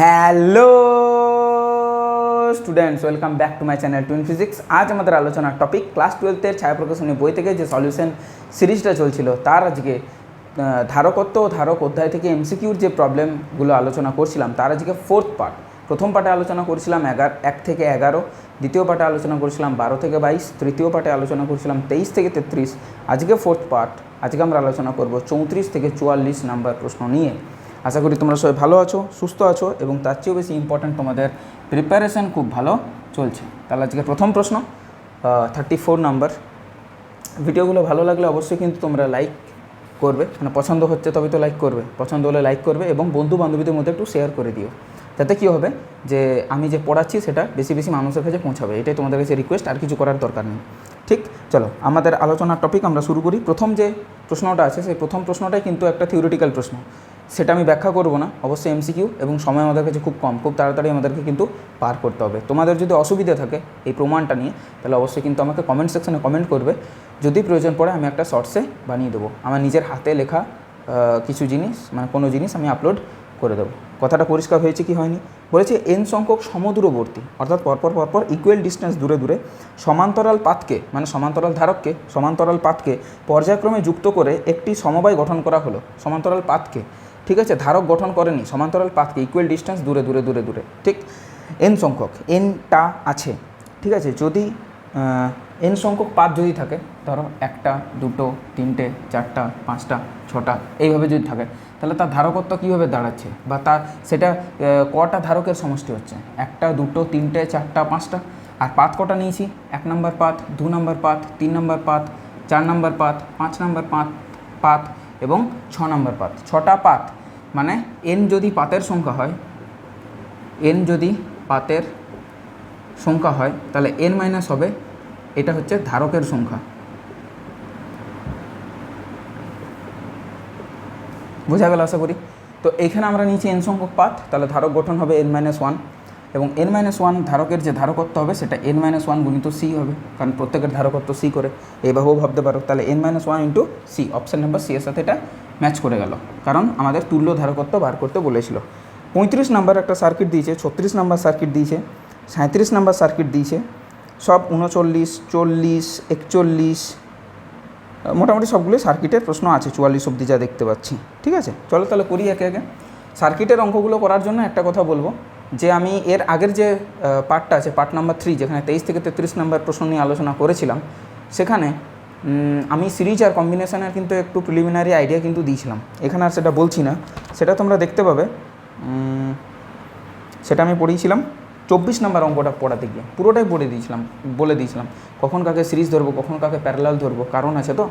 Hello students welcome back to my channel twin physics আজ আমাদের আলোচনার টপিক ক্লাস টুয়েলথের ছায়া প্রকাশনী বই থেকে যে সলিউশন সিরিজটা চলছিল, তার আজকে ধারকত্ব ও ধারক অধ্যায় থেকে এমসিকিউর যে প্রবলেমগুলো আলোচনা করছিলাম, তার আজকে ফোর্থ পার্ট প্রথম পার্টে আলোচনা করছিলাম এগারো, এক থেকে এগারো, দ্বিতীয় পার্টে আলোচনা করছিলাম বারো থেকে বাইশ, তৃতীয় পার্টে আলোচনা করছিলাম তেইশ থেকে তেত্রিশ। আজকে ফোর্থ পার্ট আজকে আমরা আলোচনা করব চৌত্রিশ থেকে চুয়াল্লিশ নাম্বার প্রশ্ন নিয়ে। আশা করি তোমরা সবাই ভালো আছো, সুস্থ আছো এবং তার চেয়েও বেশি ইম্পর্ট্যান্ট তোমাদের প্রিপারেশন খুব ভালো চলছে। তাহলে আজকে প্রথম প্রশ্ন থার্টি ফোর নাম্বার ভিডিওগুলো ভালো লাগলে অবশ্যই কিন্তু তোমরা লাইক করবে মানে পছন্দ হচ্ছে তবে তো লাইক করবে, পছন্দ হলে লাইক করবে এবং বন্ধু বান্ধবীদের মধ্যে একটু শেয়ার করে দিও। যাতে কী হবে যে আমি যে পড়াচ্ছি সেটা বেশি বেশি মানুষের কাছে পৌঁছাবে, এটাই তোমাদের কাছে রিকোয়েস্ট আর কিছু করার দরকার নেই। ঠিক? চলো, আমাদের আলোচনার টপিক আমরা শুরু করি। প্রথম যে প্রশ্নটা আছে, সেই প্রথম প্রশ্নটাই কিন্তু একটা থিওরিটিক্যাল প্রশ্ন। সেটা আমি ব্যাখ্যা করব না। অবশ্যই এমসিকিউ এবং সময় আমাদের কাছে খুব কম। খুব তাড়াতাড়ি আমাদেরকে কিন্তু পার করতে হবে। তোমাদের যদি অসুবিধা থাকে এই প্রমাণটা নিয়ে, তাহলে অবশ্যই কিন্তু আমাকে কমেন্ট সেকশনে কমেন্ট করবে। যদি প্রয়োজন পড়ে, আমি একটা শর্টসে বানিয়ে দেবো। আমার নিজের হাতে লেখা কিছু জিনিস মানে কোনো জিনিস আমি আপলোড করে দেবো। কথাটা পরিষ্কার হয়েছে কি হয়নি? বলেছে এন সংখ্যক সমদূরবর্তী অর্থাৎ পরপর পরপর ইকুয়াল ডিস্টেন্স দূরে দূরে, সমান্তরাল পাতকে মানে সমান্তরাল ধারককে, সমান্তরাল পাতকে পর্যায়ক্রমে যুক্ত করে একটি সমবায় গঠন করা হলো। সমান্তরাল পাতকে। ঠিক আছে? ধারক গঠন করেনি, সমান্তরাল পাথকে ইকুয়াল ডিস্টেন্স দূরে দূরে দূরে দূরে, ঠিক? এন সংখ্যক এনটা আছে, ঠিক আছে? যদি এন সংখ্যক পাত যদি থাকে, ধরো একটা, দুটো, তিনটে, চারটা, পাঁচটা, ছটা, এইভাবে যদি থাকে, তাহলে তার ধারকত্ব কীভাবে দাঁড়াচ্ছে? বা তার, সেটা কটা ধারকের সমষ্টি হচ্ছে? একটা, দুটো, তিনটে, চারটা, পাঁচটা। আর পাত কটা নিয়েছি? এক নম্বর পাত, দু নম্বর পাত, তিন নম্বর পাত, চার নম্বর পাত, পাঁচ নম্বর পাত পাত এবং ছ নম্বর পাত। ছটা পাত মানে এন যদি পাতের সংখ্যা হয় এন যদি পাতের সংখ্যা হয়, তাহলে এন মাইনাস হবে, এটা হচ্ছে ধারকের সংখ্যা। বোঝা গেল আশা করি? তো এখানে আমরা নিয়েছি এন সংখ্যক পাত, তাহলে ধারক গঠন হবে এন মাইনাস ওয়ান এবং এন মাইনাস ওয়ান ধারকের যে ধারকত্ব হবে, সেটা এন মাইনাস ওয়ান গুণিত সি হবে। কারণ প্রত্যেকের ধারকত্ব সি করে। এইভাবেও ভাবতে পারো। তাহলে N minus one into C option number C এর সাথে এটা ম্যাচ করে গেল। কারণ আমাদের তুল্য ধারকত্ব বার করতে বলেছিল। পঁয়ত্রিশ নাম্বার একটা সার্কিট দিয়েছে, ছত্রিশ নাম্বার সার্কিট দিয়েছে সাঁত্রিশ নাম্বার সার্কিট দিয়েছে, সব উনচল্লিশ, চল্লিশ, একচল্লিশ মোটামুটি সবগুলো সার্কিটের প্রশ্ন আছে, চুয়াল্লিশ অব্দি যা দেখতে পাচ্ছি। ঠিক আছে? চলো তাহলে করি একে একে। সার্কিটের অঙ্কগুলো করার জন্য একটা কথা বলব। যে আমি এর আগের যে পার্টটা আছে পার্ট নাম্বার থ্রি যেখানে তেইশ থেকে তেত্রিশ নাম্বার প্রশ্ন নিয়ে আলোচনা করেছিলাম, সেখানে আমি সিরিজ আর কম্বিনেশনের কিন্তু একটু প্রিলিমিনারি আইডিয়া কিন্তু দিয়েছিলাম। এখানে আর সেটা বলছি না। সেটা তোমরা দেখতে পাবে। সেটা আমি পড়িয়েছিলাম। চব্বিশ নাম্বার অঙ্কটা পড়াতে গিয়ে। পুরোটাই পড়ে দিয়েছিলাম, বলে দিয়েছিলাম। কখন কাকে সিরিজ ধরবো, কখন কাকে প্যারালাল ধরবো, কারণ আছে তো?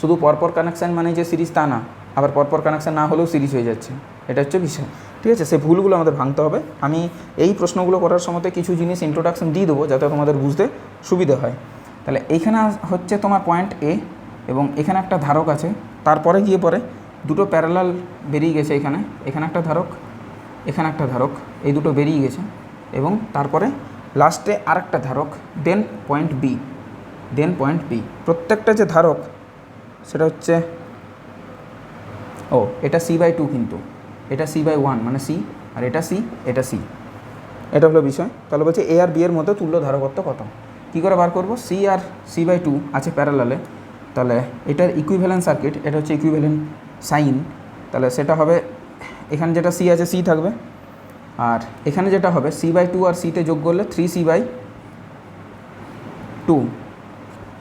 শুধু পরপর কানেকশান মানে যে সিরিজ তা না, আবার পরপর কানেকশান না হলেও সিরিজ হয়ে যাচ্ছে। এটা হচ্ছে বিষয়। ঠিক আছে? সেই ভুলগুলো আমাদের ভাঙতে হবে। আমি এই প্রশ্নগুলো করার সময় কিছু জিনিস ইন্ট্রোডাকশন দিয়ে দেবো যাতে তোমাদের বুঝতে সুবিধা হয়। তাহলে এইখানে হচ্ছে তোমার পয়েন্ট এ এবং এখানে একটা ধারক আছে। তারপরে গিয়ে পরে দুটো প্যারালাল বেরিয়ে গেছে এখানে। এখানে একটা ধারক, এখানে একটা ধারক, এই দুটো বেরিয়ে গেছে এবং তারপরে লাস্টে আরেকটা ধারক then point B then point B প্রত্যেকটা যে ধারক, সেটা হচ্ছে, ও, এটা সি বাই টু কিন্তু। এটা সি বাই ওয়ান মানে সি আর এটা সি এটা সি এটা হলো বিষয়। তাহলে বলছে এ আর বি এর মধ্যে তুল্য ধারকত্ব কত? কী করে বার করব? সি আর সি বাই টু আছে প্যারালালে তাহলে এটার ইকুইভ্যালেন্ট সার্কিট এটা হচ্ছে ইকুইভ্যালেন্ট সাইন তাহলে সেটা হবে, এখানে যেটা সি আছে সি থাকবে। আর এখানে যেটা হবে সি বাই টু আর সিতে যোগ করলে three C by two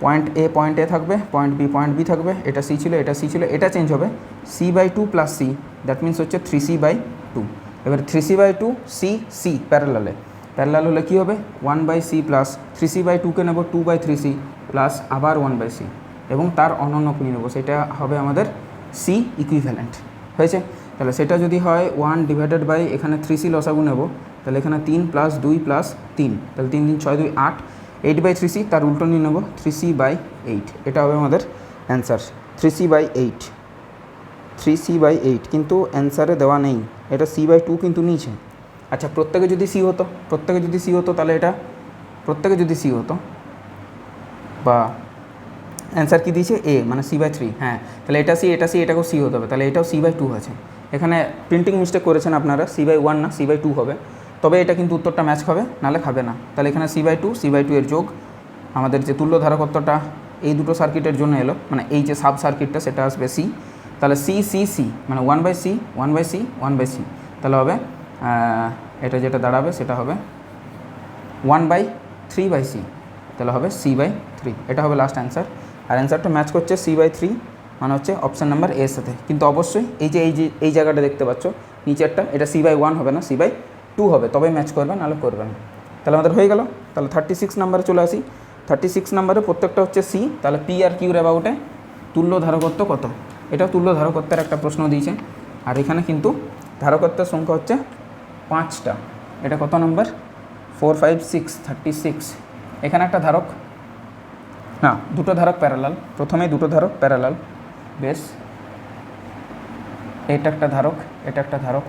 point A point A থাকবে পয়েন্ট বি পয়েন্ট বি থাকবে। এটা সি ছিল, এটা সি ছিল, এটা চেঞ্জ হবে। C by two plus C that means হচ্ছে থ্রি সি বাই টু এবার three C by two C C প্যারালালে parallel হলে কী হবে? One by C plus three C by টুকে নেব two by three C plus আবার one by C এবং তার অনন্য নিয়ে নেব, সেটা হবে আমাদের সি ইকুইভ্যালেন্ট হয়েছে? তাহলে সেটা যদি হয় ওয়ান ডিভাইডেড বাই এখানে থ্রি সি লসাগু নেব, তাহলে এখানে তিন প্লাস দুই প্লাস তিন। তাহলে তিন তিন ছয় দুই আট। এইট বাই থ্রি সি তার উল্টো নিয়ে নেব থ্রি সি বাই এইট এটা হবে আমাদের answer three C by eight three C by eight কিন্তু অ্যান্সারে দেওয়া নেই। এটা সি বাই টু কিন্তু নিয়েছে আচ্ছা প্রত্যেকে যদি সি হতো, প্রত্যেকে যদি সি হতো, তাহলে এটা প্রত্যেকে যদি সি হতো, বা অ্যান্সার কী দিয়েছে? এ মানে সি বাই থ্রি হ্যাঁ। তাহলে এটা সি এটা সি এটাকেও সি হতে হবে। তাহলে এটাও সি বাই টু আছে। এখানে প্রিন্টিং মিস্টেক করেছেন আপনারা সি বাই ওয়ান না সি বাই টু হবে। তবে এটা কিন্তু উত্তরটা ম্যাচ খাবে, নাহলে খাবে না। তাহলে এখানে C by two C by two এর যোগ। আমাদের যে তুল্য ধারকত্বটা এই দুটো সার্কিটের জন্য এলো মানে এই যে সাব সার্কিটটা সেটা আসবে সি তাহলে সি সি সি মানে one by C one by C one by C তাহলে হবে এটা যেটা দাঁড়াবে সেটা হবে one by three by C তাহলে হবে সি বাই থ্রি এটা হবে লাস্ট অ্যান্সার আর অ্যান্সারটা ম্যাচ করছে সি বাই থ্রি মানে হচ্ছে অপশান নাম্বার এর সাথে। কিন্তু অবশ্যই এই যে এই যে, এই জায়গাটা দেখতে পাচ্ছ, নিচেরটা, এটা সি বাই ওয়ান হবে না সি বাই টু হবে। তবে ম্যাচ করবে, নাহলে করবে না। তাহলে আমাদের হয়ে গেল। তাহলে থার্টি সিক্স নাম্বারে চলে আসি। থার্টি সিক্স নাম্বারে প্রত্যেকটা হচ্ছে সি তাহলে পি আর কিউর অ্যাবাউটে তুল্য ধারকত্ব কত? এটা তুল্য ধারকত্বের একটা প্রশ্ন দিয়েছে। আর এখানে কিন্তু ধারকত্বের সংখ্যা হচ্ছে পাঁচটা। এটা কত নম্বর? Four, five, six, thirty six. এখানে একটা ধারক। না, দুটো ধারক প্যারালাল প্রথমেই দুটো ধারক প্যারালাল বেশ। এটা একটা ধারক, এটা একটা ধারক।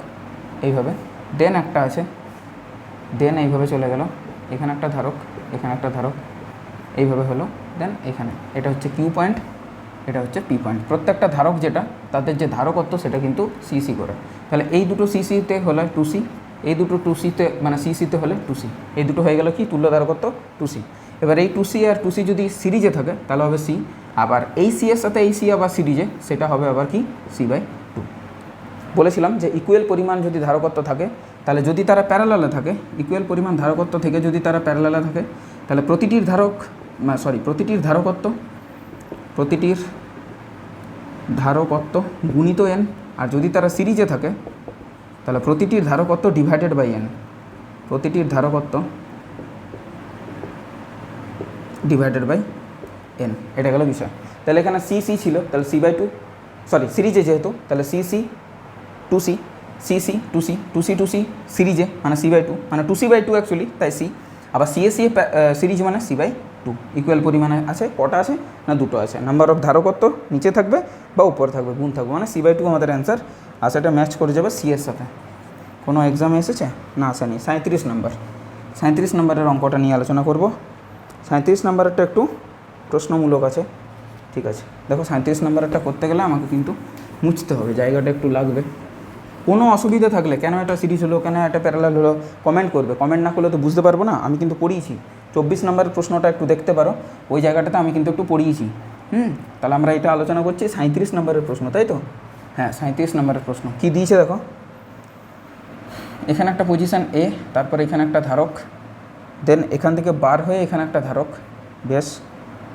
এইভাবে। দেন একটা আছে। দেন এইভাবে চলে গেল। এখানে একটা ধারক, এখানে একটা ধারক। এইভাবে হলো। দেন এখানে। এটা হচ্ছে কিউ পয়েন্ট। এটা হচ্ছে পি পয়েন্ট প্রত্যেকটা ধারক যেটা, তাদের যে ধারকত্ব সেটা কিন্তু সিসি করে। তাহলে এই দুটো সিসিতে হলে টু সি এই দুটো টু সিতে মানে সিসিতে হলে টু সি এই দুটো হয়ে গেল কি? তুল্য ধারকত্ব টু সি এবার এই টু সি আর টু সি যদি সিরিজে থাকে, তাহলে হবে সি আবার এই সি এর সাথে এই সি আবার সিরিজে, সেটা হবে আবার কি? সি বাই টু বলেছিলাম যে ইকুয়াল পরিমাণ যদি ধারকত্ব থাকে, তাহলে যদি তারা প্যারালালে থাকে ইকুয়াল পরিমাণ ধারকত্ব থেকে যদি তারা প্যারালালে থাকে, তাহলে প্রতিটির ধারক সরি প্রতিটির ধারকত্ব প্রতিটির ধারকত্ব গুণিত এন আর যদি তারা সিরিজে থাকে, তাহলে প্রতিটির ধারকত্ব ডিভাইডেড বাই এন প্রতিটির ধারকত্ব ডিভাইডেড বাই এন এটা গেল বিষয়। তাহলে এখানে সি সি ছিল, তাহলে সি বাই টু সরি সিরিজে যেহেতু, তাহলে C C two C C C two C two C two C সিরিজে মানে সি বাই টু মানে two C by two actually তাই সি আবার সি এ সিরিজ মানে সি বাই টু ইকুয়াল পরিমাণে আছে, কটা আছে? না, দুটো আছে। নাম্বার অফ ধারকত্ব নিচে থাকবে বা উপরে থাকবে, গুণ থাকবে। মানে সি বাই টু আমাদের অ্যান্সার আর সেটা ম্যাচ করে যাবে সি এর সাথে। কোনো এক্সামে এসেছে? না, আসেনি। সাঁত্রিশ নম্বর সাঁত্রিশ নম্বরের অঙ্কটা নিয়ে আলোচনা করব। সাঁত্রিশ নম্বরেরটা একটু প্রশ্নমূলক আছে। ঠিক আছে। দেখো সাঁত্রিশ নম্বরেরটা করতে গেলে আমাকে কিন্তু মুছতে হবে। জায়গাটা একটু লাগবে। কোনো অসুবিধা থাকলে, কেন এটা সিরিজ হলো, কেন এটা প্যারালাল হলো কমেন্ট করবে। কমেন্ট না করলে তো বুঝতে পারব না, আমি কিন্তু পড়িয়েছি। চব্বিশ নম্বরের প্রশ্নটা একটু দেখতে পারো, ওই জায়গাটাতে আমি কিন্তু একটু পড়িয়েছি। হুম? তাহলে আমরা এটা আলোচনা করছি সাঁত্রিশ নম্বরের প্রশ্ন, তাই তো? হ্যাঁ সাঁত্রিশ নম্বরের প্রশ্ন। কী দিয়েছে দেখো? এখানে একটা পজিশান এ তারপর এখানে একটা ধারক দেন এখান থেকে বার হয়ে এখানে একটা ধারক, বেশ।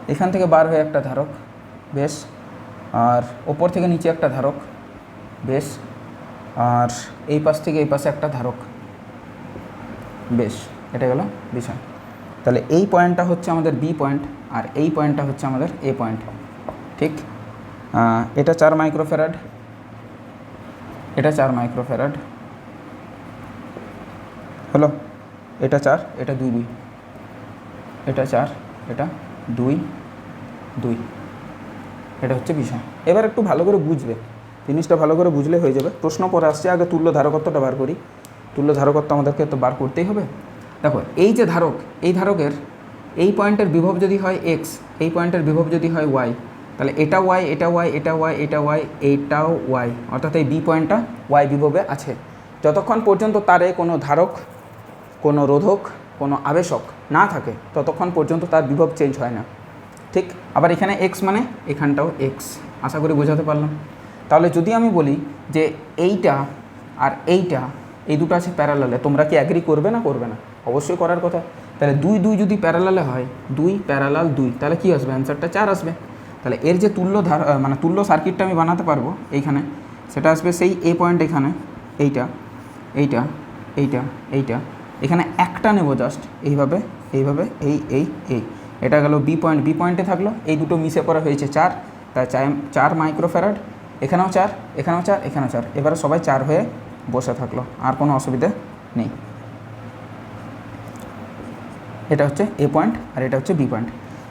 এখান থেকে বার হয়ে একটা ধারক, বেশ। আর ওপর থেকে নিচে একটা ধারক, বেশ। আর এই পাশ থেকে এই পাশে একটা ধারক। বেশ, এটা গেল বিষয়। তাহলে এই পয়েন্টটা হচ্ছে আমাদের বি পয়েন্ট আর এই পয়েন্টটা হচ্ছে আমাদের এ পয়েন্ট। ঠিক? এটা চার মাইক্রোফেরাড এটা চার মাইক্রোফেরাড হলো? এটা চার, এটা দুই দুই এটা চার, এটা দুই দুই। এটা হচ্ছে বিষয়। এবার একটু ভালো করে বুঝবে। জিনিসটা ভালো করে বুঝলে হয়ে যাবে। প্রশ্ন পরে আসছে, আগে তুল্য ধারকত্বটা বার করি। তুল্য ধারকত্ব আমাদেরকে তো বার করতেই হবে। দেখো, এই যে ধারক, এই ধারকের, এই পয়েন্টের বিভব যদি হয় এক্স এই পয়েন্টের বিভব যদি হয় ওয়াই তাহলে এটা ওয়াই এটা ওয়াই এটা ওয়াই এটা ওয়াই এইটাও ওয়াই অর্থাৎ এই বি পয়েন্টটা ওয়াই বিভবে আছে। যতক্ষণ পর্যন্ত তারে কোনো ধারক, কোনো রোধক, কোনো আবেশক না থাকে, ততক্ষণ পর্যন্ত তার বিভব চেঞ্জ হয় না। ঠিক? আবার এখানে এক্স মানে এখানটাও এক্স আশা করি বোঝাতে পারলাম। তাহলে যদি আমি বলি যে এইটা আর এইটা, এই দুটো আছে প্যারালালে তোমরা কি অ্যাগ্রি করবে না করবে না? অবশ্যই করার কথা। তাহলে দুই দুই যদি প্যারালালে হয়, দুই প্যারালাল দুই, তাহলে কী আসবে? অ্যান্সারটা চার আসবে। তাহলে এর যে তুল্য ধার মানে তুল্য সার্কিটটা আমি বানাতে পারব এইখানে, সেটা আসবে সেই এ পয়েন্ট এখানে, এইটা এইটা এইটা এইটা। এখানে একটা নেব জাস্ট এইভাবে এইভাবে, এই এই এই। এটা গেল বি পয়েন্ট বি পয়েন্টে থাকল, এই দুটো মিশে পড়া হয়েছে চার চার চার মাইক্রোফ্যারাড এখানেও চার এখানেও চার এখানেও চার। এবারে সবাই চার হয়ে বসে থাকল, আর কোনো অসুবিধা নেই। এটা হচ্ছে এ পয়েন্ট আর এটা হচ্ছে বি পয়েন্ট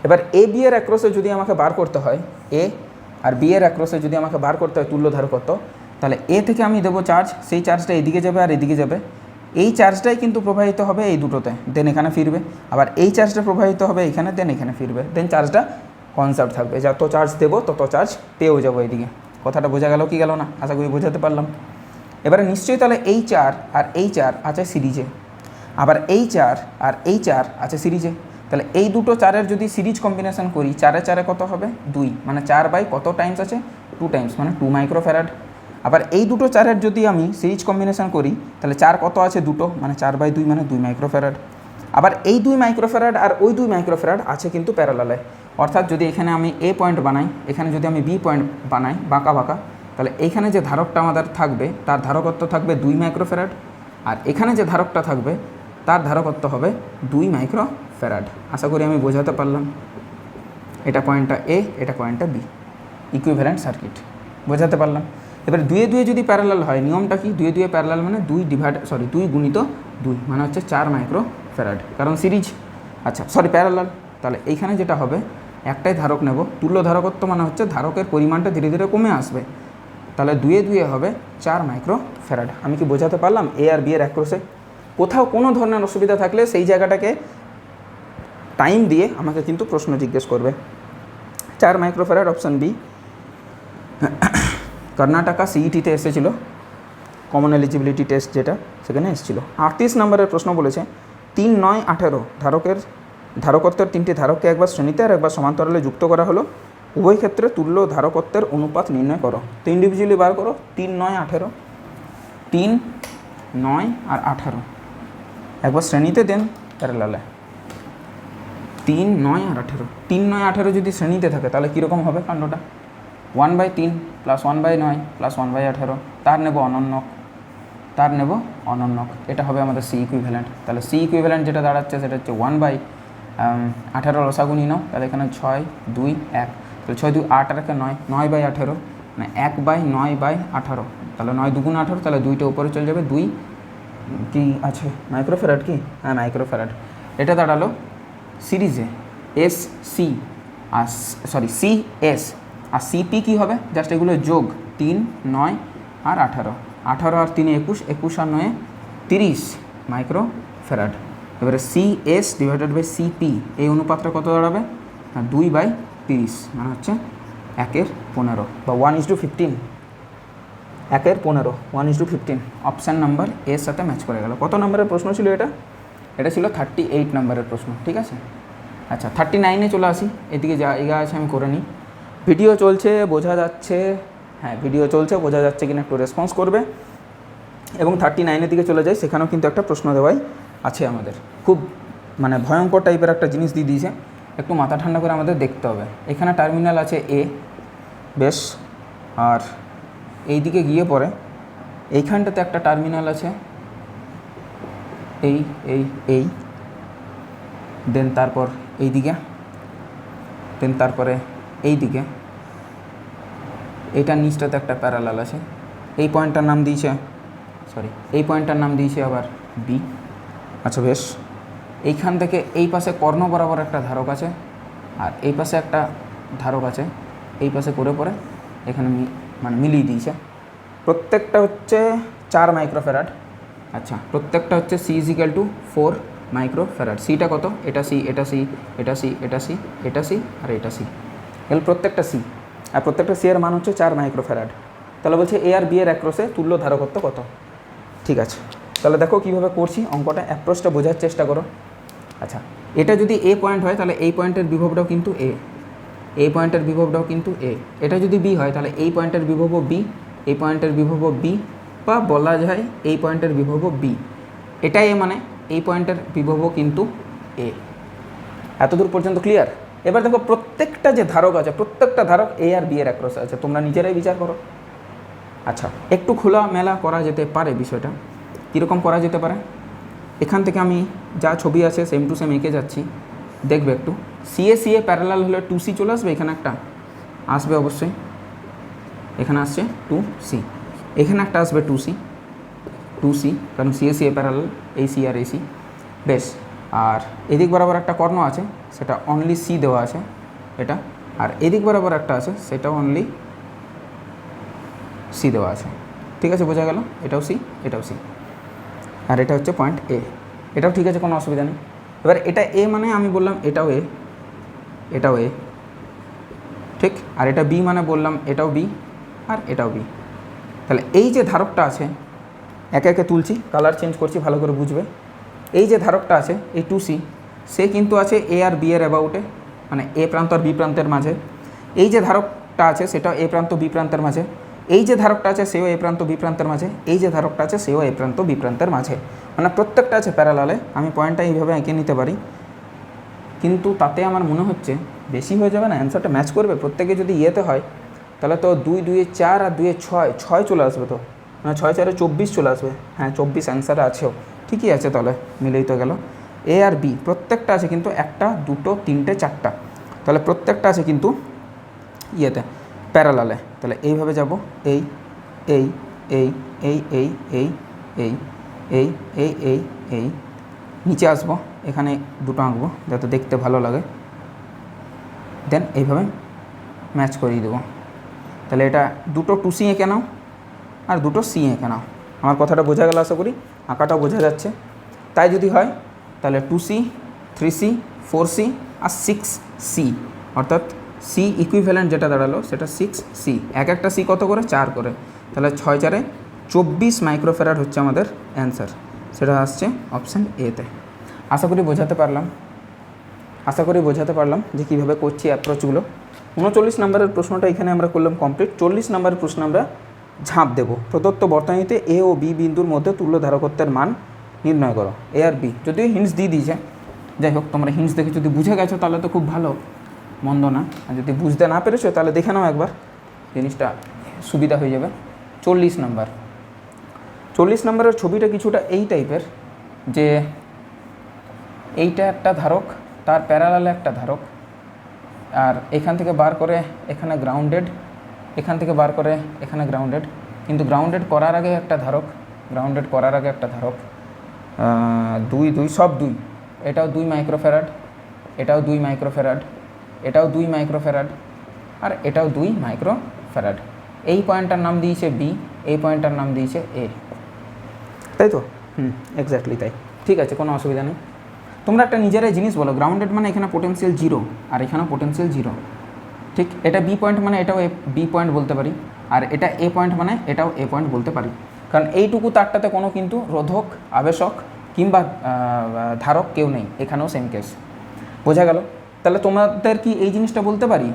এবার এ বি এর অ্যাক্রসে যদি আমাকে বার করতে হয় এ আর বি এর অ্যাক্রসে যদি আমাকে বার করতে হয় তুল্য ধারকত্ব তাহলে এ থেকে আমি দেবো চার্জ সেই চার্জটা এদিকে যাবে আর এদিকে যাবে। এই চার্জটাই কিন্তু প্রবাহিত হবে এই দুটোতে দেন এখানে ফিরবে। আবার এই চার্জটা প্রবাহিত হবে এখানে দেন এখানে ফিরবে। দেন চার্জটা কনসার্ট থাকবে। যত চার্জ দেবো, তত চার্জ পেয়েও যাব এদিকে। কথাটা বোঝা গেল কি গেল না? আশা করি বোঝাতে পারলাম। এবারে নিশ্চয়ই তাহলে এই চার আর এই চার আছে সিরিজে। আবার এই চার আর এই চার আছে সিরিজে। তাহলে এই দুটো চারের যদি সিরিজ কম্বিনেশন করি, চারে চারে কত হবে? দুই। মানে চার বাই কত টাইমস আছে? টু টাইমস মানে টু মাইক্রোফ্যারাড আবার এই দুটো চারের যদি আমি সিরিজ কম্বিনেশন করি, তাহলে চার কত আছে? দুটো। মানে চার বাই দুই মানে দুই মাইক্রোফ্যারাড আবার এই দুই মাইক্রোফ্যারাড আর ওই দুই মাইক্রো মাইক্রোফ্যারাড আছে কিন্তু প্যারালালে অর্থাৎ যদি এখানে আমি এ পয়েন্ট বানাই, এখানে যদি আমি বি পয়েন্ট বানাই, বাঁকা বাঁকা, তাহলে এইখানে যে ধারকটা আমাদের থাকবে, তার ধারকত্ব থাকবে দুই মাইক্রোফ্যারাড আর এখানে যে ধারকটা থাকবে, তার ধারকত্ব হবে দুই মাইক্রোফ্যারাড আশা করি আমি বোঝাতে পারলাম। এটা পয়েন্টটা এ এটা পয়েন্টটা বি ইকুইভ্যালেন্ট সার্কিট বোঝাতে পারলাম। এবার দুয়ে দুয়ে যদি প্যারালাল হয়, নিয়মটা কি? দুয়ে দুয়ে প্যারালাল মানে দুই ডিভাইড সরি দুই গুণিত দুই মানে হচ্ছে চার মাইক্রো ফ্যারাড কারণ সিরিজ আচ্ছা সরি প্যারালাল তাহলে এইখানে যেটা হবে একটাই ধারক নেব। তুল্য ধারকত্ব মানে হচ্ছে ধারকের পরিমাণটা ধীরে ধীরে কমে আসবে। তাহলে দুয়ে দুয়ে হবে চার মাইক্রো ফ্যারাড আমি কি বোঝাতে পারলাম? এ আর বি এর অ্যাক্রোসে কোথাও কোনো ধরনের অসুবিধা থাকলে সেই জায়গাটাকে টাইম দিয়ে আমাকে কিন্তু প্রশ্ন জিজ্ঞেস করবে। চার মাইক্রোফ্যারাড অপশান বি কর্ণাটকা সিইটিতে এসেছিল। কমন এলিজিবিলিটি টেস্ট যেটা, সেখানে এসেছিল। আটত্রিশ নম্বরের প্রশ্ন বলেছে, তিন নয় আঠেরো ধারকের ধারকত্বের তিনটি ধারককে একবার শ্রেণীতে আর একবার সমান্তরালে যুক্ত করা হলো। উভয় ক্ষেত্রে তুল্য ধারকত্বের অনুপাত নির্ণয় করো। তো ইন্ডিভিজুয়ালি বার করো, তিন, নয়, আঠেরো। তিন, নয় আর আঠারো। একবার শ্রেণীতে দেন প্যারালালে তিন, নয় আর আঠেরো। তিন, নয়, আঠেরো যদি শ্রেণীতে থাকে, তাহলে কীরকম হবে কাণ্ডটা? ওয়ান বাই তিন প্লাস ওয়ান বাই নয় প্লাস ওয়ান বাই আঠেরো। তার নেব অনন্যক। তার নেব অনন্যক। এটা হবে আমাদের সি ইকুইভ্যালেন্ট তাহলে সি ইকুইভ্যালেন্ট যেটা দাঁড়াচ্ছে, সেটা হচ্ছে ওয়ান বাই আঠেরো রসাগুনি নাও তাহলে এখানে ছয়, দুই, এক। তাহলে ছয় দুই আট আর একে নয় নয় বাই আঠেরো মানে এক বাই নয় বাই আঠারো। তাহলে নয় দুগুণ আঠারো, তাহলে দুইটা উপরে চলে যাবে দুই। কি আছে? মাইক্রোফ্যারাড কি? হ্যাঁ মাইক্রোফ্যারাড। এটা দাঁড়াল সিরিজে, এস সি, আর সরি সি এস। আর সিপি কী হবে? জাস্ট এগুলো যোগ তিন, নয় আর আঠারো। আঠারো আর তিনে একুশ একুশ আর নয়ে তিরিশ মাইক্রো ফেরাড এবারে C S divided by CP এই অনুপাতটা কত দাঁড়াবে? না, দুই বাই তিরিশ মানে হচ্ছে একের পনেরো, বা ওয়ান ইস টু ফিফটিন একের পনেরো one is two fifteen option number এর সাথে ম্যাচ করে গেল। কত নম্বরের প্রশ্ন ছিল এটা? এটা ছিল থার্টি এইট নম্বরের প্রশ্ন, ঠিক আছে? আচ্ছা থার্টি নাইনে চলে আসি, এদিকে এগা আছে আমি করে নিই। ভিডিও চলছে, বোঝা যাচ্ছে হ্যাঁ ভিডিও চলছে, বোঝা যাচ্ছে কিনা, একটু রেসপন্স করবে। এবং থার্টি নাইনের দিকে চলে যাই, সেখানেও কিন্তু একটা প্রশ্ন দেওয়াই আছে আমাদের। খুব মানে ভয়ঙ্কর টাইপের একটা জিনিস দিয়ে দিয়েছে। একটু মাথা ঠান্ডা করে আমাদের দেখতে হবে। এখানে টার্মিনাল আছে এ, বেশ, আর এই দিকে গিয়ে পরে এইখানটাতে একটা টার্মিনাল আছে, এই এই এই, দেন তারপর এই দিকে দেন তারপরে এই দিকে এইটার নিচটাতে একটা প্যারালাল আছে। এই পয়েন্টটার নাম দিয়েছে সরি এই পয়েন্টটার নাম দিয়েছে আবার বি আচ্ছা বেশ। এইখান থেকে এই পাশে কর্ণ বরাবর একটা ধারক আছে, আর এই পাশে একটা ধারক আছে, এই পাশে করে পরে এখানে মানে মিলিয়ে দিয়েছে। প্রত্যেকটা হচ্ছে চার মাইক্রোফেরাড আচ্ছা প্রত্যেকটা হচ্ছে C equal to four microfarad সিটা কত? এটা সি এটা সি এটা সি এটা সি এটা সি আর এটা সি এগুলো প্রত্যেকটা সি আর প্রত্যেকটা সি এর মান হচ্ছে চার মাইক্রোফেরাড তাহলে বলছে এ আর বি এর অ্যাক্রসে তুল্য ধারকত্ব কত? ঠিক আছে। তাহলে দেখো কীভাবে করছি, অঙ্কটা অ্যাপ্রোচটা বোঝার চেষ্টা করো। আচ্ছা এটা যদি এ পয়েন্ট হয়, তাহলে এই পয়েন্টের বিভবটাও কিন্তু এ এই পয়েন্টের বিভবটাও কিন্তু এ এটা যদি বি হয়, তাহলে এই পয়েন্টের বিভবও বি এই পয়েন্টের বিভবও বি বা বলা যায় এই পয়েন্টের বিভবও বি এটা এ মানে এই পয়েন্টের বিভবও কিন্তু এ এতদূর পর্যন্ত ক্লিয়ার এবার দেখো, প্রত্যেকটা যে ধারক আছে, প্রত্যেকটা ধারক এ আর বি এর অ্যাক্রসে আছে। তোমরা নিজেরাই বিচার করো। আচ্ছা একটু খোলা মেলা করা যেতে পারে বিষয়টা। কীরকম করা যেতে পারে? এখান থেকে আমি যা ছবি আছে সেম টু সেম এঁকে যাচ্ছি। দেখবে একটু। সিএ সিএ প্যারালাল হলে টু সি চলে আসবে? এখানে একটা আসবে অবশ্যই। এখানে আসছে টু সি এখানে একটা আসবে টু সি টু সি কারণ সিএ সিএ প্যারালাল এই সি আর এই সি বেশ, আর এদিক বরাবর একটা কর্ণ আছে, সেটা অনলি সি দেওয়া আছে, এটা। আর এদিক বরাবর একটা আছে সেটা অনলি সি দেওয়া আছে। ঠিক আছে, বোঝা গেল? এটাও সি এটাও সি আর এটা হচ্ছে পয়েন্ট এ এটাও ঠিক আছে, কোনো অসুবিধা নেই। এবার এটা এ মানে আমি বললাম এটাও এ এটাও এ ঠিক? আর এটা বি মানে বললাম এটাও বি আর এটাও বি তাহলে এই যে ধারকটা আছে, একে একে তুলছি কালার চেঞ্জ করছি, ভালো করে বুঝবে। এই যে ধারকটা আছে, এই টু সি সে কিন্তু আছে এ আর বি এর অ্যাবাউটে মানে এ প্রান্ত আর বি প্রান্তের মাঝে। এই যে ধারকটা আছে সেটা এ প্রান্ত বি প্রান্তের মাঝে। এই যে ধারকটা আছে, সেও এ প্রান্ত, বি প্রান্তের মাঝে। এই যে ধারকটা আছে, সেও এ প্রান্ত, বি প্রান্তের মাঝে। মানে প্রত্যেকটা আছে প্যারালালে আমি পয়েন্টটা এইভাবে এঁকে নিতে পারি। কিন্তু তাতে আমার মনে হচ্ছে, বেশি হয়ে যাবে না? অ্যান্সারটা ম্যাচ করবে? প্রত্যেকে যদি ইয়েতে হয়, তাহলে তো দুই দুয়ে চার আর দুয়ে ছয় ছয় চলে আসবে তো? মানে ছয়, চারে চব্বিশ চলে আসবে। হ্যাঁ চব্বিশ অ্যান্সারে আছেও। ঠিকই আছে তাহলে, মিলেই তো গেল। এ আর বি প্রত্যেকটা আছে কিন্তু একটা, দুটো, তিনটে, চারটা। তাহলে প্রত্যেকটা আছে কিন্তু ইয়েতে। প্যারালালে তাহলে এইভাবে যাব এই এই এই এই এই এই এই এই এই এই এই নিচে আসব এখানে দুটো আঁকবো যাতে দেখতে ভালো লাগে দেন এইভাবে ম্যাচ করিয়ে দেবো তাহলে এটা দুটো টু সি এঁকে নাও আর দুটো সি এঁকে নাও আমার কথাটা বোঝা গেল আশা করি আঁকাটাও বোঝা যাচ্ছে তাই যদি হয় তাহলে two C three C four C আর সিক্স সি অর্থাৎ সি ইকুইভ্যালেন্ট যেটা দাঁড়াল, সেটা সিক্স সি এক একটা সি কত করে? চার করে। তাহলে ছয় চারে চব্বিশ মাইক্রোফেরার হচ্ছে আমাদের অ্যান্সার সেটা আসছে অপশান এতে আশা করি বোঝাতে পারলাম। আশা করি বোঝাতে পারলাম যে কীভাবে করছি অ্যাপ্রোচগুলো উনচল্লিশ নম্বরের প্রশ্নটা এখানে আমরা করলাম কমপ্লিট চল্লিশ নম্বরের প্রশ্ন আমরা ঝাঁপ দেব। প্রদত্ত বর্তনীতে এ ও বি বিন্দুর মধ্যে তুল্য ধারকত্বের মান নির্ণয় করো। এ আর বি যদিও হিন্টস দিয়ে দিয়েছে। যাই হোক, তোমরা হিন্টস দেখে যদি বুঝে গেছো, তাহলে তো খুব ভালো। মন্দ না। আর যদি বুঝতে না পেরেছ, তাহলে দেখে নাও একবার। জিনিসটা সুবিধা হয়ে যাবে। চল্লিশ নাম্বার। চল্লিশ নম্বরের ছবিটা কিছুটা এই টাইপের, যে এইটা একটা ধারক, তার প্যারালালে একটা ধারক, আর এখান থেকে বার করে এখানে গ্রাউন্ডেড এখান থেকে বার করে এখানে গ্রাউন্ডেড কিন্তু গ্রাউন্ডেড করার আগে একটা ধারক গ্রাউন্ডেড করার আগে একটা ধারক। দুই দুই, সব দুই। এটাও দুই মাইক্রোফেরাড এটাও দুই মাইক্রোফেরাড এটাও দুই মাইক্রোফেরাড আর এটাও দুই মাইক্রোফেরাড এই পয়েন্টটার নাম দিয়েছে বি, এই পয়েন্টটার নাম দিয়েছে এ। তাই তো? হুম এক্স্যাক্টলি তাই। ঠিক আছে, কোনো অসুবিধা নেই। তোমরা একটা নিজেরাই জিনিস বলো গ্রাউন্ডেড মানে এখানে পোটেন্সিয়াল জিরো আর এখানেও পোটেন্সিয়াল জিরো ঠিক, এটা বি পয়েন্ট মানে এটাও এ বি পয়েন্ট বলতে পারি আর এটা এ পয়েন্ট মানে এটাও এ পয়েন্ট বলতে পারি। কারণ এইটুকু তারটাতে কোনো কিন্তু রোধক, আবেশক কিংবা ধারক কেউ নেই। এখানেও সেম কেস বোঝা গেল? তাহলে তোমাদের কি এই জিনিসটা বলতে পারি?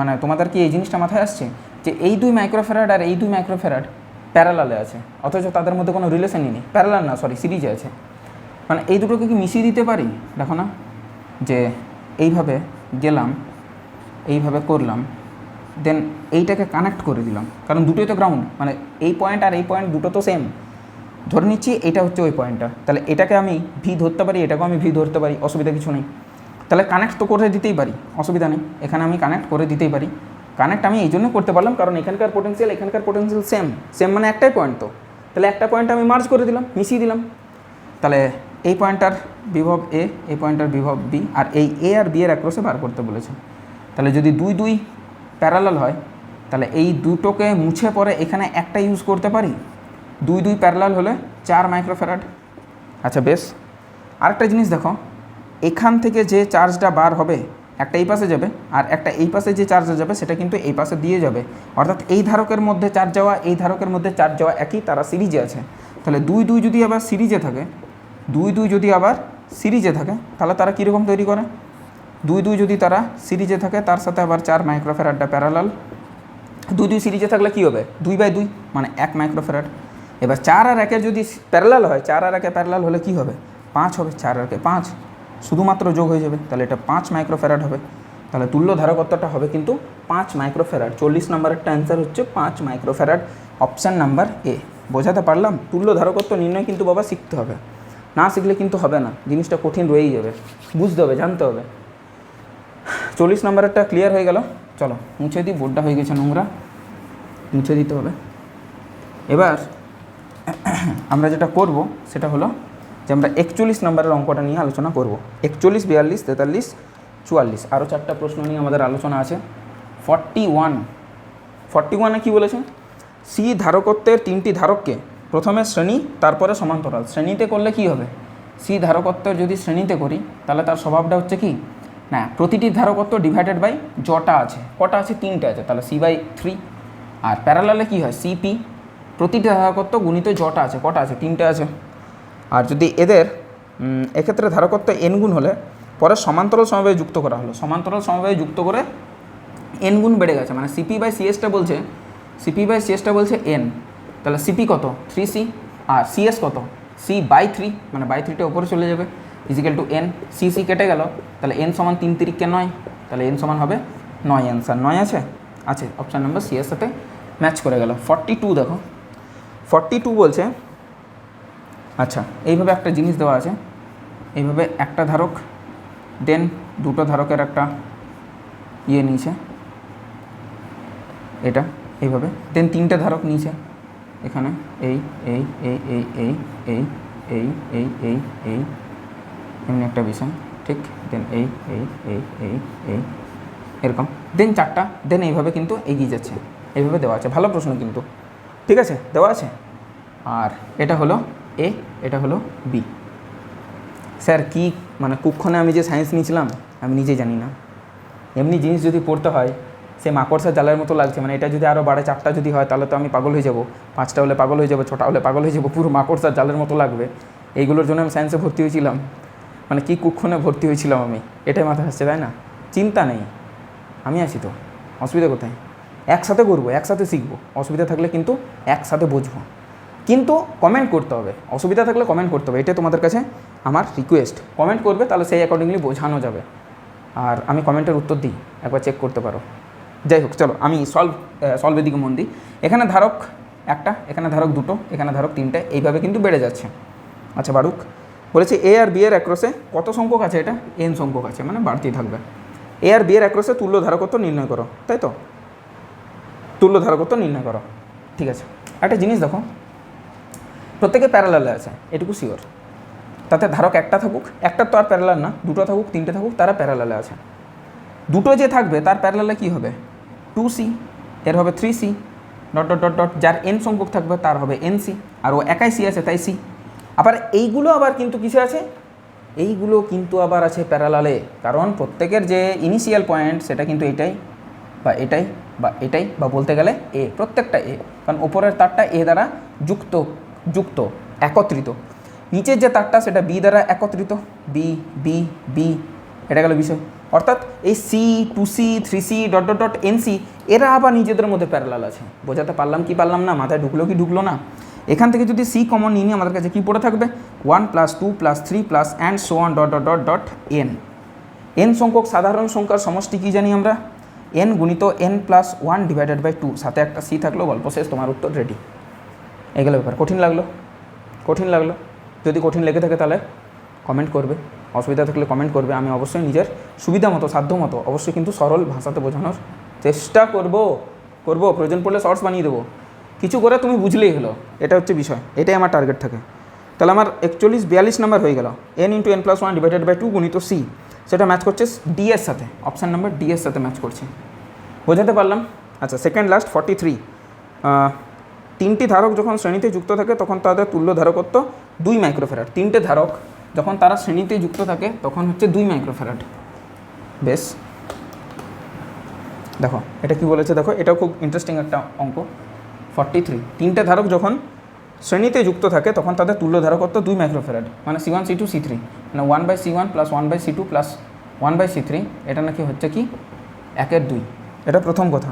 মানে তোমাদের কি এই জিনিসটা মাথায় আসছে? যে এই দুই মাইক্রোফেরাড আর এই দুই মাইক্রোফেরাড প্যারালালে আছে। অথচ তাদের মধ্যে কোনো রিলেশনই নেই। প্যারালাল না সরি সিরিজে আছে। মানে এই দুটোকে কি মিশিয়ে দিতে পারি? দেখো না। যে এইভাবে গেলাম, এইভাবে করলাম দেন এইটাকে কানেক্ট করে দিলাম। কারণ দুটোই তো গ্রাউন্ড মানে এই পয়েন্ট আর এই পয়েন্ট দুটো তো সেম ধরে নিচ্ছি এটা হচ্ছে ওই পয়েন্টটা তাহলে এটাকে আমি ভি ধরতে পারি, এটাকেও আমি ভি ধরতে পারি, অসুবিধা কিছু নেই। তাহলে কানেক্ট তো করে দিতেই পারি, অসুবিধা নেই। এখানে আমি কানেক্ট করে দিতেই পারি। কানেক্ট আমি এই জন্য করতে পারলাম, কারণ এখানকার পোটেন্সিয়াল এখানকার পোটেন্সিয়াল সেম সেম মানে একটাই পয়েন্ট তো। তাহলে একটা পয়েন্ট আমি মার্জ করে দিলাম, মিশিয়ে দিলাম। তাহলে এই পয়েন্টটার বিভব এ এই পয়েন্টটার বিভব বি আর এই এ আর বি এর অ্যাক্রসে বার করতে বলেছে। তাহলে যদি দুই দুই প্যারালাল হয়, তাহলে এই দুটোকে মুছে পরে এখানে একটা ইউজ করতে পারি? দুই দুই প্যারালাল হলে চার মাইক্রোফেরাড আচ্ছা বেশ। আরেকটা জিনিস দেখো এখান থেকে যে চার্জটা বার হবে, একটা এই পাশে যাবে আর একটা এই পাশে যে চার্জটা যাবে, সেটা কিন্তু এই পাশে দিয়ে যাবে। অর্থাৎ এই ধারকের মধ্যে চার্জ যাওয়া, এই ধারকের মধ্যে চার্জ যাওয়া একই, তারা সিরিজে আছে। তাহলে দুই দুই যদি আবার সিরিজে থাকে, দুই দুই যদি আবার সিরিজে থাকে, তাহলে তারা কীরকম তৈরি করে? দুই দুই যদি তারা সিরিজে থাকে, তার সাথে আবার চার মাইক্রোফেরাডটা প্যারালাল। দুই দুই সিরিজে থাকলে কী হবে? দুই বাই দুই মানে এক মাইক্রোফেরাড এবার চার আর একের যদি প্যারালাল হয়, চার আর একে প্যারালাল হলে কী হবে? পাঁচ হবে, চার আর একে পাঁচ। শুধুমাত্র যোগ হয়ে যাবে, তাহলে এটা পাঁচ মাইক্রোফেরাড হবে। তাহলে তুল্য ধারকত্বটা হবে কিন্তু পাঁচ মাইক্রোফেরাড চল্লিশ নম্বরেরটা অ্যান্সার হচ্ছে পাঁচ মাইক্রোফেরাড অপশান নাম্বার এ বোঝাতে পারলাম? তুল্য ধারকত্ব নির্ণয় কিন্তু বাবা শিখতে হবে। না শিখলে কিন্তু হবে না, জিনিসটা কঠিন রয়েই যাবে। বুঝতে হবে, জানতে হবে। চল্লিশ নম্বরেরটা ক্লিয়ার হয়ে গেল। চলো, মুছে দিই, বোর্ডটা হয়ে গেছে নোংরা। মুছে দিতে হবে। এবার আমরা যেটা করব, সেটা হলো যে আমরা একচল্লিশ নম্বরের অঙ্কটা নিয়ে আলোচনা করব। একচল্লিশ, বিয়াল্লিশ, তেতাল্লিশ, চুয়াল্লিশ। আরও চারটা প্রশ্ন নিয়ে আমাদের আলোচনা আছে। ফর্টি ওয়ান ফর্টি ওয়ানে কী বলেছে? সি ধারকত্বের তিনটি ধারককে প্রথমে শ্রেণি, তারপরে সমান্তরাল। শ্রেণীতে করলে কি হবে? সি ধারকত্বের যদি শ্রেণীতে করি, তাহলে তার স্বভাবটা হচ্ছে কি? না, প্রতিটি ধারকত্ব ডিভাইডেড বাই জটা আছে। কটা আছে? তিনটে আছে। তাহলে সি বাই থ্রি আর প্যারালালে কী হয়? সিপি প্রতিটি ধারকত্ব গুণিত জটা আছে। কটা আছে? তিনটে আছে। আর যদি এদের এক্ষেত্রে ধারকত্ব এন গুণ হলে পরে সমান্তরাল সমবায়ে যুক্ত করা হলো। সমান্তরাল সমবায়ে যুক্ত করে এন গুণ বেড়ে গেছে। মানে সিপি বাই সিএসটা বলছে সিপি বাই সিএসটা বলছে এন তাহলে সিপি কত? থ্রি সি আর সিএস কত? সি বাই থ্রি মানে বাই থ্রিটা ওপরে চলে যাবে। Equal to N C C কেটে গেল। তাহলে এন সমান তিন তিরিককে নয়। তাহলে এন সমান হবে নয় অ্যান্সার নয় আছে? আছে। অপশান নাম্বার সি এর সাথে ম্যাচ করে গেল। ফর্টি টু দেখো। ফর্টি টু বলছে আচ্ছা এইভাবে একটা জিনিস দেওয়া আছে এইভাবে একটা ধারক দেন দুটো ধারকের একটা ইয়ে নিয়েছে এটা এইভাবে দেন তিনটে ধারক নিয়েছে এখানে এই এই এই এই এই এই এই এই এই এই এমনি একটা বিষয় ঠিক দেন এই এই এই এই এই এরকম দেন চারটা দেন এইভাবে কিন্তু এগিয়ে যাচ্ছে এইভাবে দেওয়া আছে ভালো প্রশ্ন কিন্তু ঠিক আছে দেওয়া আছে আর এটা হলো এ এটা হলো বি স্যার, কি মানে কুক্ষণে আমি যে সায়েন্স নিয়েছিলাম, আমি নিজে জানি না। এমনি জিনিস যদি পড়তে হয় সে মাকড়সা জালের মতো লাগছে মানে এটা যদি আরও বাড়ে, চারটা যদি হয়, তাহলে তো আমি পাগল হয়ে যাব। পাঁচটা হলে পাগল হয়ে যাব, ছটা হলে পাগল হয়ে যাব, পুরো মাকড়সা জালের মতো লাগবে। এইগুলোর জন্য আমি সায়েন্সে ভর্তি হয়েছিলাম। মানে কি কুক্ষণে ভর্তি হয়েছিলাম আমি? এটাই মাথায় আসছে, তাই না? চিন্তা নেই। আমি আছি তো। অসুবিধা কোথায়? একসাথে করব, একসাথে শিখব। অসুবিধা থাকলে কিন্তু একসাথে বুঝব। কিন্তু কমেন্ট করতে হবে। অসুবিধা থাকলে কমেন্ট করতে হবে। এটাই তোমাদের কাছে আমার রিকোয়েস্ট কমেন্ট করবে, তাহলে সেই অ্যাকর্ডিংলি বোঝানো যাবে। আর আমি কমেন্টের উত্তর দিই। একবার চেক করতে পারো। যাই হোক, চলো, আমি সলভ সলভের দিকে মন দিই। এখানে ধারক একটা, এখানে ধারক দুটো, এখানে ধারক তিনটে, এইভাবে কিন্তু বেড়ে যাচ্ছে। আচ্ছা বারুক, বলেছে এ আর বি এর অ্যাক্রসে কত সংখ্যক আছে এটা? এন সংখ্যক আছে মানে বাড়তি থাকবে। এ আর বি এর অ্যাক্রসে তুল্য ধারকত্ব নির্ণয় করো, তাই তো? তুল্য ধারকত্ব নির্ণয় করো। ঠিক আছে। একটা জিনিস দেখো প্রত্যেকে প্যারালালে আছে, এটুকু শিওর তাতে ধারক একটা থাকুক, একটা তো আর প্যারালাল না, দুটো থাকুক, তিনটে থাকুক, তারা প্যারালালে আছে। দুটো যে থাকবে, তার প্যারালালে কী হবে? টু সি এর হবে three C dot dot dot dot যার এন সংখ্যক থাকবে, তার হবে এন সি আর ও একাই সি আছে, তাই সি আবার এইগুলো আবার কিন্তু কিসে আছে? এইগুলো কিন্তু আবার আছে প্যারালালে কারণ প্রত্যেকের যে ইনিশিয়াল পয়েন্ট সেটা কিন্তু এটাই, বা এটাই বা এটাই, বা বলতে গেলে এ, প্রত্যেকটা এ, কারণ ওপরের তারটা এ দ্বারা যুক্ত। যুক্ত, একত্রিত। নিচের যে তারটা, সেটা বি দ্বারা একত্রিত। বি বি বি এটা গেল বিষয়। অর্থাৎ এই C two C three C dot dot dot N C এরা আবার নিজেদের মধ্যে প্যারালাল আছে। বোঝাতে পারলাম কি পারলাম না? মাথায় ঢুকলো কি ঢুকলো না? এখান থেকে যদি সি কমন নিয়ে নিই, আমাদের কাছে কী পড়ে থাকবে? One plus two plus three plus and so one dot dot dot dot N N সংখ্যক সাধারণ সংখ্যার সমষ্টি কী জানি আমরা? এন গুণিত N plus one divided by two সাথে একটা সি থাকল, গল্প শেষ, তোমার উত্তর রেডি এগুলো ব্যাপার। কঠিন লাগল। কঠিন লাগল। যদি কঠিন লেগে থাকে তাহলে কমেন্ট করবে। অসুবিধা থাকলে কমেন্ট করবে। আমি অবশ্যই নিজের সুবিধা মতো, সাধ্য মতো, অবশ্যই কিন্তু সরল ভাষাতে বোঝানোর চেষ্টা করব। করব। প্রয়োজন পড়লে শর্টস বানিয়ে দেবো। কিছু করে তুমি বুঝলেই হলো। এটা হচ্ছে বিষয়। এটাই আমার টার্গেট থাকে। তাহলে আমার একচল্লিশ বিয়াল্লিশ নাম্বার হয়ে গেল। N into N plus one divided by two গুণিত সি সেটা ম্যাচ করছে ডি এর সাথে। অপশান নাম্বার ডি এর সাথে ম্যাচ করছে। বোঝাতে পারলাম? আচ্ছা সেকেন্ড লাস্ট ফর্টি থ্রি তিনটি ধারক যখন শ্রেণীতে যুক্ত থাকে, তখন তাদের তুল্য ধারকত্ব দুই মাইক্রোফেরাট তিনটে ধারক যখন তারা শ্রেণীতে যুক্ত থাকে, তখন হচ্ছে দুই মাইক্রোফেরাট বেশ। দেখো, এটা কি বলেছে? দেখো, এটাও খুব ইন্টারেস্টিং একটা অঙ্ক। ফর্টি থ্রি তিনটে ধারক যখন শ্রেণীতে যুক্ত থাকে, তখন তাদের তুল্য ধারকত্ব দুই মাইক্রোফেরাট মানে C one C two C three মানে one by C one plus one by C two plus one by C three এটা নাকি হচ্ছে কি? একের দুই। এটা প্রথম কথা।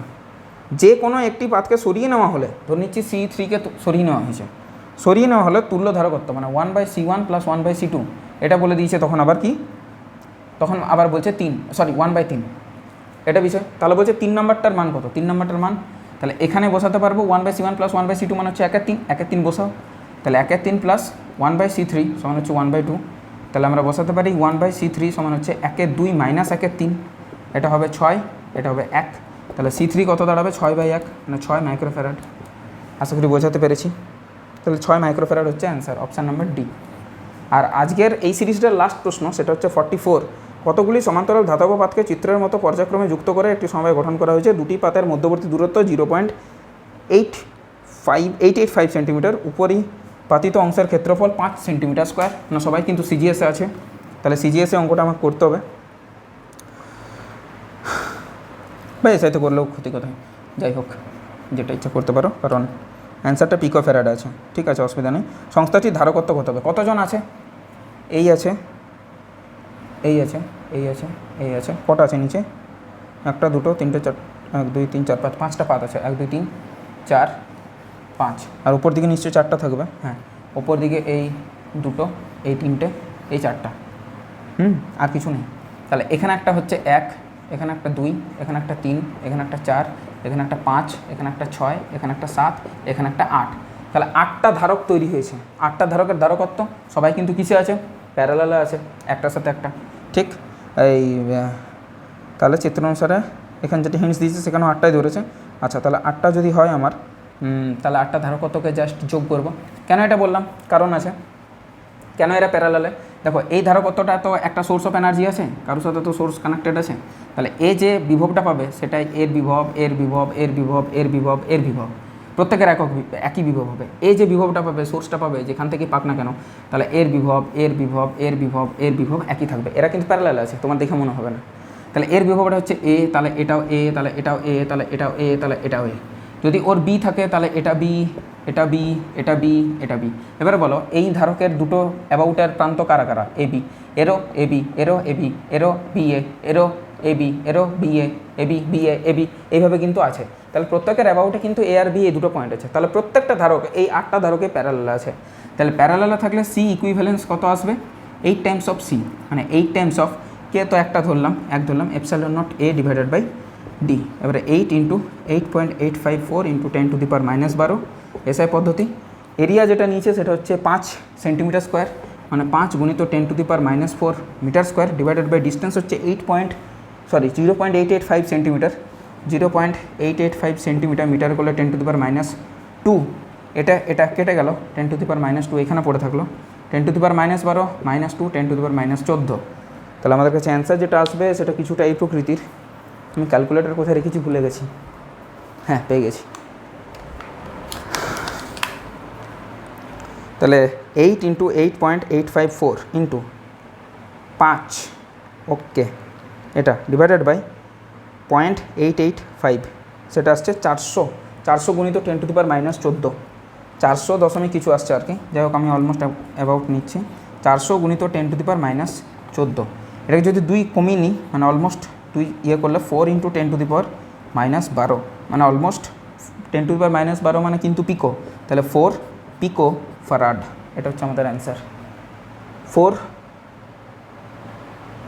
যে কোনো একটি পাতকে সরিয়ে নেওয়া হলে, ধরে নিচ্ছি সি থ্রিকে সরিয়ে নেওয়া হয়েছে, সরিয়ে নেওয়া হলে তুল্য ধারকত্ব মানে one by C one plus one by C two এটা বলে দিয়েছে তখন আবার কি? তখন আবার বলছে তিন সরি ওয়ান বাই তিন। এটা বিষয়, তাহলে বলছে তিন নম্বরটার মান কত? তিন নম্বরটার মান, তাহলে এখানে বসাতে পারব one by C one plus one by C two মানে হচ্ছে একের তিন একের তিন বসাও। তাহলে একের তিন plus one by C three সমান হচ্ছে ওয়ান বাই টু তাহলে আমরা বসাতে পারি ওয়ান বাই সি থ্রি সমান হচ্ছে একের দুই মাইনাস একের তিন, এটা হবে ছয়, এটা হবে এক। তাহলে সি থ্রি কত দাঁড়াবে? ছয় বাই এক মানে ছয় মাইক্রোফেরাড আশা করি বোঝাতে পেরেছি। তাহলে ছয় মাইক্রোফেরাড হচ্ছে অ্যান্সার অপশান নাম্বার ডি আর আজকের এই সিরিজটার লাস্ট প্রশ্ন, সেটা হচ্ছে ফর্টি ফোর কতগুলি সমান্তরাল ধাতব পাতকে চিত্রের মতো পর্যায়ক্রমে যুক্ত করে একটি সময় গঠন করা হয়েছে? দুটি পাতের মধ্যবর্তী দূরত্ব zero point eight five eight eight five centimetre উপরই পাতিত অংশের ক্ষেত্রফল পাঁচ সেন্টিমিটার স্কোয়ার না, সবাই কিন্তু সিজিএসে আছে। তাহলে সিজিএসে অঙ্কটা আমাকে করতে হবে। বা এসআইতে করলেও ক্ষতি কোথায়? যাই হোক, যেটা ইচ্ছা করতে পারো, কারণ অ্যান্সারটা পিকো ফেরাড আছে, ঠিক আছে, অসুবিধা নেই। সংস্থাটির ধারকত্ব কত হবে? কতজন আছে? এই আছে এই আছে এই আছে এই আছে, কটা আছে নিচে? একটা, দুটো, তিনটে, চার, এক, দুই, তিন, চার, পাঁচ, পাঁচটা পাত আছে, এক, দুই, তিন, চার, পাঁচ। আর উপর দিকে নিশ্চয়ই চারটা থাকবে হ্যাঁ ওপর দিকে এই দুটো, এই তিনটে, এই চারটা, হুম, আর কিছু নেই। তাহলে এখানে একটা হচ্ছে এক এখানে একটা দুই, এখানে একটা তিন, এখানে একটা চার, এখানে একটা পাঁচ, এখানে একটা ছয়, এখানে একটা সাত, এখানে একটা আট। তাহলে আটটা ধারক তৈরি হয়েছে। আটটা ধারকের ধারকত্ব, সবাই কিন্তু কিসে আছে? প্যারালালে আছে, একটার সাথে একটা। ঠিক? এই তাহলে চিত্র অনুসারে এখানে যেটা হিন্টস দিয়েছে, সেখানেও আটটাই ধরেছে। আচ্ছা তাহলে আটটা যদি হয় আমার তাহলে আটটা ধারকত্বকে জাস্ট যোগ করব। কেন এটা বললাম? কারণ আছে। কেন এরা প্যারালালে দেখো, এই ধারকত্বটা তো একটা সোর্স অফ এনার্জি আছে, কারোর সাথে তো সোর্স কানেক্টেড আছে। তাহলে এ যে বিভবটা পাবে, সেটাই এর বিভব এর বিভব এর বিভব এর বিভব এর বিভব। প্রত্যেকের একক একই বিভব হবে। এই যে বিভবটা পাবে সোর্সটা পাবে, যেখান থেকে পাক না কেন, তাহলে এর বিভব এর বিভব এর বিভব এর বিভব একই থাকবে। এরা কিন্তু প্যারালাল আছে, তোমার দেখে মনে হবে না। তাহলে এর বিভবটা হচ্ছে এ তাহলে এটাও এ তাহলে এটাও এ তাহলে এটাও এ তাহলে এটাও এ যদি ওর বি থাকে, তাহলে এটা বি এটা বি এটা বি এটা বি এবারে বলো, এই ধারকের দুটো অ্যাবাউটের প্রান্ত কারা কারা? A B arrow A B arrow A B arrow B A arrow A B arrow B A A B B A A B এইভাবে কিন্তু আছে। তাহলে প্রত্যেকের অ্যাবাউটে কিন্তু এ আর বি এই দুটো পয়েন্ট আছে। তাহলে প্রত্যেকটা ধারক, এই আটটা ধারকে প্যারালাল আছে। তাহলে প্যারালালে থাকলে সি ইকুইভ্যালেন্স কত আসবে? এইট টাইমস অফ সি মানে এইট টাইমস অফ কে তো একটা ধরলাম, এক ধরলাম epsilon naught A divided by D এবারে eight into eight point eight five four into ten to the power minus বারো। এসআই পদ্ধতি। এরিয়া যেটা নিয়েছে সেটা হচ্ছে পাঁচ সেন্টিমিটার স্কোয়ার মানে পাঁচ গুণিত ten to the power minus four metre square divided by distance হচ্ছে eight point sorry zero point eight eight five centimetre zero point eight eight five centimetre metre করলে ten to the power minus two এটা এটা কেটে গেল ten to the power minus two এখানে পড়ে থাকল। Ten to the power minus বারো minus two ten to the power minus চোদ্দ। তাহলে আমাদের কাছে অ্যান্সার যেটা আসবে সেটা কিছুটা এই প্রকৃতির। আমি ক্যালকুলেটর কোথায় রেখেছি ভুলে গেছি। হ্যাঁ পেয়ে গেছি। তাহলে eight into eight point eight five four into পাঁচ। ওকে এটা divided by point eight eight five সেটা আসছে চারশো। চারশো গুণিত ten to the power minus চোদ্দ। চারশো দশমিক কিছু আসছে আর কি। যাই হোক, আমি অলমোস্ট অ্যাবাউট নিচ্ছি। চারশো গুণিত ten to the power minus চোদ্দ। এটাকে যদি দুই কমিয়ে নিই মানে অলমোস্ট দুই ইয়ে করলে four into ten to the power minus বারো। মানে almost ten to the power minus বারো মানে কিন্তু পিকো তাহলে ফোর পিকো ফারাড, এটা হচ্ছে আমাদের অ্যান্সার ফোর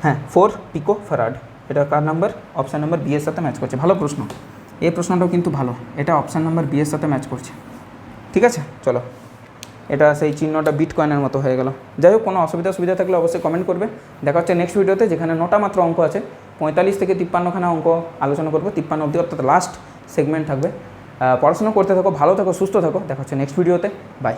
হ্যাঁ ফোর পিকো ফারাড এটা কার নাম্বার অপশান নাম্বার বি এর সাথে ম্যাচ করছে। ভালো প্রশ্ন। এই প্রশ্নটাও কিন্তু ভালো। এটা অপশান নাম্বার বি এর সাথে ম্যাচ করছে। ঠিক আছে? চলো। এটা সেই চিহ্নটা বিট কয়েনের মতো হয়ে গেল। যাই হোক, কোনো অসুবিধা সুবিধা থাকলে অবশ্যই কমেন্ট করবে। দেখা হচ্ছে নেক্সট ভিডিওতে যেখানে নটা মাত্র অঙ্ক আছে। পঁয়তাল্লিশ থেকে তিপ্পান্নখানা অঙ্ক আলোচনা করব। তিপ্পান্ন অবধি অর্থাৎ লাস্ট সেগমেন্ট থাকবে। পড়াশোনা করতে থাকো, ভালো থাকো, সুস্থ থাকো। দেখা হচ্ছে নেক্সট ভিডিওতে বাই